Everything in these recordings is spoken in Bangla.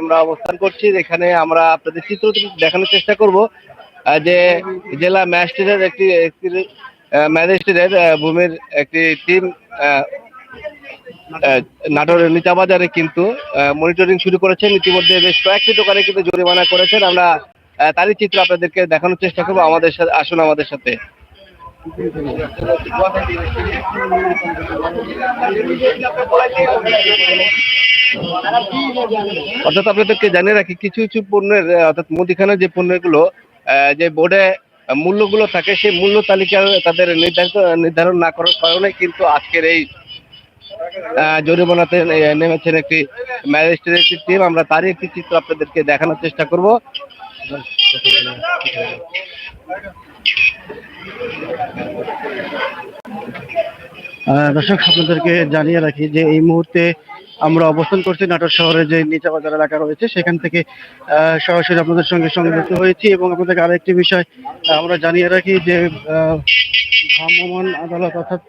আমরা অবস্থান করছি এখানে আমরা আপনাদের চিত্র দেখানোর চেষ্টা করব যে জেলা ম্যাজিস্ট্রেটের একটি ম্যাজিস্ট্রেটের ভূমির একটি টিম নাটোরের নিচা বাজারে কিন্তু মনিটরিং শুরু করেছেন। ইতিমধ্যে বেশ কয়েকটি দোকানে কিন্তু জরিমানা করেছেন। আমরা তারই চিত্র আপনাদেরকে দেখানোর চেষ্টা করব আমাদের সাথে, আসুন আমাদের সাথে। অর্থাৎ আপনাদেরকে জানিয়ে রাখি, কিছু কিছু পণ্যের অর্থাৎ মুদিখানার যে পণ্যগুলো যে বোর্ডে মূল্যগুলো থাকে, সেই মূল্য তালিকা তাদের নির্ধারিত, নির্ধারণ না করার কারণে কিন্তু আজকের এই জরিমানাতে নেমেছেন একটি ম্যাজিস্ট্রেট টিম আমরা তারই একটি চিত্র আপনাদেরকে দেখানোর চেষ্টা করব। দর্শক, আপনাদেরকে জানিয়ে রাখি যে এই মুহূর্তে আমরা অবস্থান করছি নাটোর শহরের যে নিচা বাজার এলাকা রয়েছে সেখান থেকে সরাসরি আপনাদের সঙ্গে সংযুক্ত হয়েছি এবং আপনাদেরকে আরেকটি বিষয় আমরা জানিয়ে রাখি যে আহ, ভ্রাম্যমাণ আদালত অর্থাৎ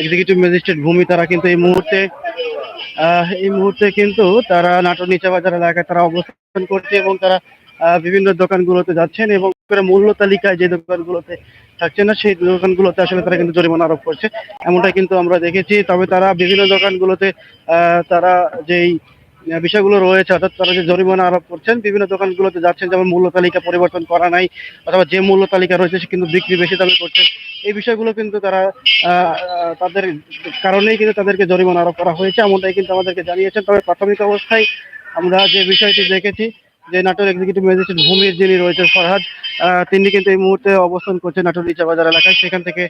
এক্সিকিউটিভ ম্যাজিস্ট্রেট ভূমি তারা কিন্তু এই মুহূর্তে এই মুহূর্তে কিন্তু তারা নাটোর নিচা বাজার এলাকায় তারা অবস্থান করছে এবং তারা বিভিন্ন দোকানগুলোতে যাচ্ছেন এবং মূল্য তালিকায় যে দোকানগুলোতে থাকছে না, সেই দোকানগুলোতে আসলে তারা কিন্তু জরিমানা আরোপ করছে। এমনটাই কিন্তু আমরা দেখেছি, তবে তারা বিভিন্ন দোকানগুলোতে তারা যেই বিষয়গুলো রয়েছে, অর্থাৎ তারা যে জরিমানা আরোপ করছেন, বিভিন্ন দোকানগুলোতে যাচ্ছেন, যেমন মূল্য তালিকা পরিবর্তন করা নাই, অথবা যে মূল্য তালিকা রয়েছে সে কিন্তু বিক্রি বেশি দামে করছেন। এই বিষয়গুলো কিন্তু তারা তাদের কারণেই কিন্তু তাদেরকে জরিমানা আরোপ করা হয়েছে, এমনটাই কিন্তু আমাদেরকে জানিয়েছেন। তবে প্রাথমিক অবস্থায় আমরা যে বিষয়টি দেখেছি যে নাটোর এক্সিকিউটিভ ম্যাজিস্ট্রেট ভূমির যিনি রয়েছে ফরহাদ তিনি কিন্তু এই মুহূর্তে অবস্থান করছেন নাটোর নিচা বাজার এলাকায়। সেখান থেকে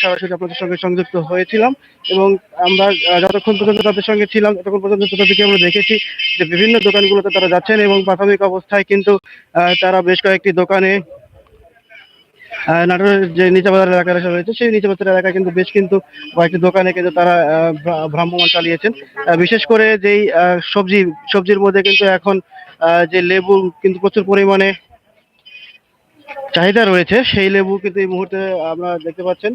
সরাসরি আপনাদের সঙ্গে সংযুক্ত হয়েছিলাম এবং আমরা যতক্ষণ পর্যন্ত তাদের সঙ্গে ছিলাম, ততক্ষণ পর্যন্ত তাদেরকে আমরা দেখেছি যে বিভিন্ন দোকানগুলোতে তারা যাচ্ছেন এবং প্রাথমিক অবস্থায় কিন্তু তারা বেশ কয়েকটি দোকানে নাটোরের যে নিচাবাজার এলাকা রয়েছে সেই নিচাবাজার এলাকায় কিন্তু বেশ কিন্তু কয়েকটি দোকানে কিন্তু তারা আহ, ভ্রা- ভ্রাম্যমাণ চালিয়েছেন। বিশেষ করে যেই সবজি সবজির মধ্যে কিন্তু এখন যে লেবু কিন্তু প্রচুর পরিমাণে চাহিদা রয়েছে সেই লেবু কিন্তু এই মুহূর্তে আমরা দেখতে পাচ্ছেন।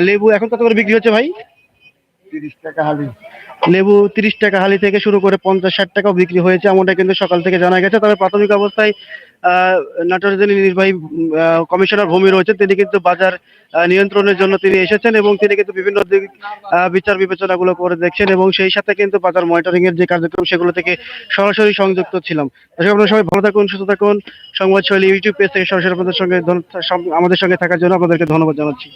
লেবু এখন কত করে বিক্রি হচ্ছে ভাই? তিরিশ টাকা হালি। লেবু তিরিশ টাকা হালি থেকে শুরু করে পঞ্চাশ ষাট টাকাও বিক্রি হয়েছে এমনটা কিন্তু সকাল থেকে জানা গেছে। তবে প্রাথমিক অবস্থায় নাটোরের যিনি নির্বাহী কমিশনার ভূমি রয়েছে তিনি কিন্তু বাজার নিয়ন্ত্রণের জন্য তিনি এসেছেন এবং তিনি কিন্তু বিভিন্ন দিক বিচার বিবেচনাগুলো করে দেখছেন এবং সেই সাথে কিন্তু বাজার মনিটরিং এর যে কার্যক্রম, সেগুলো থেকে সরাসরি সংযুক্ত ছিলাম। দর্শক, আপনারা সবাই ভালো থাকুন, সুস্থ থাকুন। সংবাদ শৈলী ইউটিউব পেজ থেকে সরাসরি আপনাদের সঙ্গে আমাদের সঙ্গে থাকার জন্য আপনাদেরকে ধন্যবাদ জানাচ্ছি।